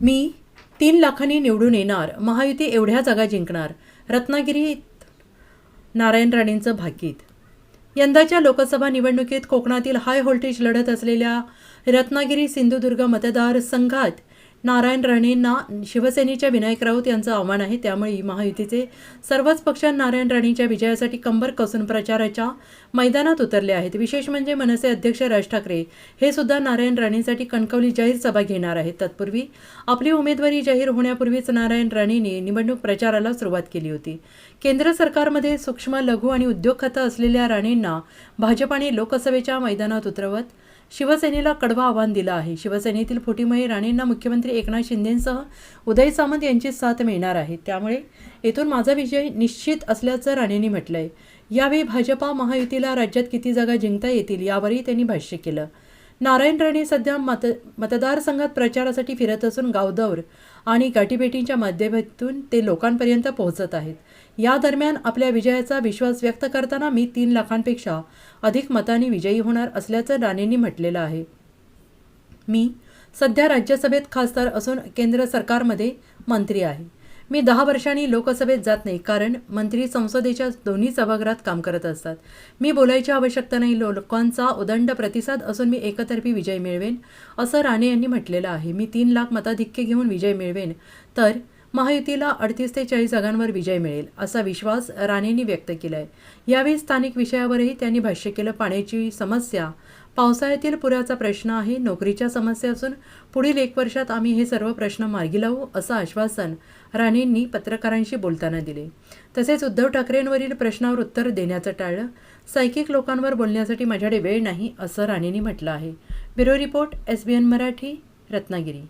मी तीन लाखांनी निवडून येणार महायुती एवढ्या जागा जिंकणार रत्नागिरीत नारायण राणेंचं भाकीत. यंदाच्या लोकसभा निवडणुकीत कोकणातील हाय व्होल्टेज लढत असलेल्या रत्नागिरी सिंधुदुर्ग मतदारसंघात नारायण राणेंना शिवसेनेच्या विनायक राऊत यांचं आव्हान आहे. त्यामुळे महायुतीचे सर्वच पक्ष नारायण राणेंच्या विजयासाठी कंबर कसून प्रचाराच्या मैदानात उतरले आहेत. विशेष म्हणजे मनसे अध्यक्ष राज ठाकरे हे सुद्धा नारायण राणेंसाठी कणकवली जाहीर सभा घेणार आहेत. तत्पूर्वी आपली उमेदवारी जाहीर होण्यापूर्वीच नारायण राणेंनी निवडणूक प्रचाराला सुरुवात केली होती. केंद्र सरकारमध्ये सूक्ष्म लघु आणि उद्योग खातं असलेल्या राणेंना भाजपाने लोकसभेच्या मैदानात उतरवत शिवसेनेला कडवं आव्हान दिलं आहे. शिवसेनेतील फुटीमयी राणेंना मुख्यमंत्री एकनाथ शिंदेंसह उदय सामंत यांची साथ मिळणार आहे. त्यामुळे येथून माझा विजय निश्चित असल्याचं राणेंनी म्हटलंय. यावेळी भाजपा महायुतीला राज्यात किती जागा जिंकता येतील यावरही त्यांनी भाष्य केलं. नारायण राणे सध्या मत मतदारसंघात प्रचारासाठी फिरत असून गावदौर आणि गाठीभेटींच्या माध्यमातून ते लोकांपर्यंत पोहोचत आहेत. या दरम्यान आपल्या विजयाचा विश्वास व्यक्त करताना मी तीन लाखांपेक्षा अधिक मतांनी विजयी होणार असल्याचं राणेंनी म्हटलेलं आहे. मी सध्या राज्यसभेत खासदार असून केंद्र सरकारमध्ये मंत्री आहे. मी दहा वर्षांनी लोकसभेत जात नाही कारण मंत्री संसदेच्या दोन्ही सभागृहात काम करत असतात. मी बोलायची आवश्यकता नाही लोकांचा उदंड प्रतिसाद असून मी एकतर्फी विजय मिळवेन असं राणे यांनी म्हटलेलं आहे. मी तीन लाख मताधिक्य घेऊन विजय मिळवेन तर महायुतीला अडतीस ते चाळीस जागांवर विजय मिळेल असा विश्वास राणेंनी व्यक्त केला आहे यावेळी स्थानिक विषयावरही त्यांनी भाष्य केलं. पाण्याची समस्या पावसाळ्यातील पुराचा प्रश्न आहे नोकरीच्या समस्या असून पुढील एक वर्षात आम्ही हे सर्व प्रश्न मार्गी लावू असं आश्वासन राणेंनी पत्रकारांशी बोलताना दिले. तसेच उद्धव ठाकरेंवरील प्रश्नावर उत्तर देण्याचं टाळलं. सायकिक लोकांवर बोलण्यासाठी माझ्याकडे वेळ नाही असं राणेंनी म्हटलं आहे. Bureau report S B N Marathi Ratnagiri.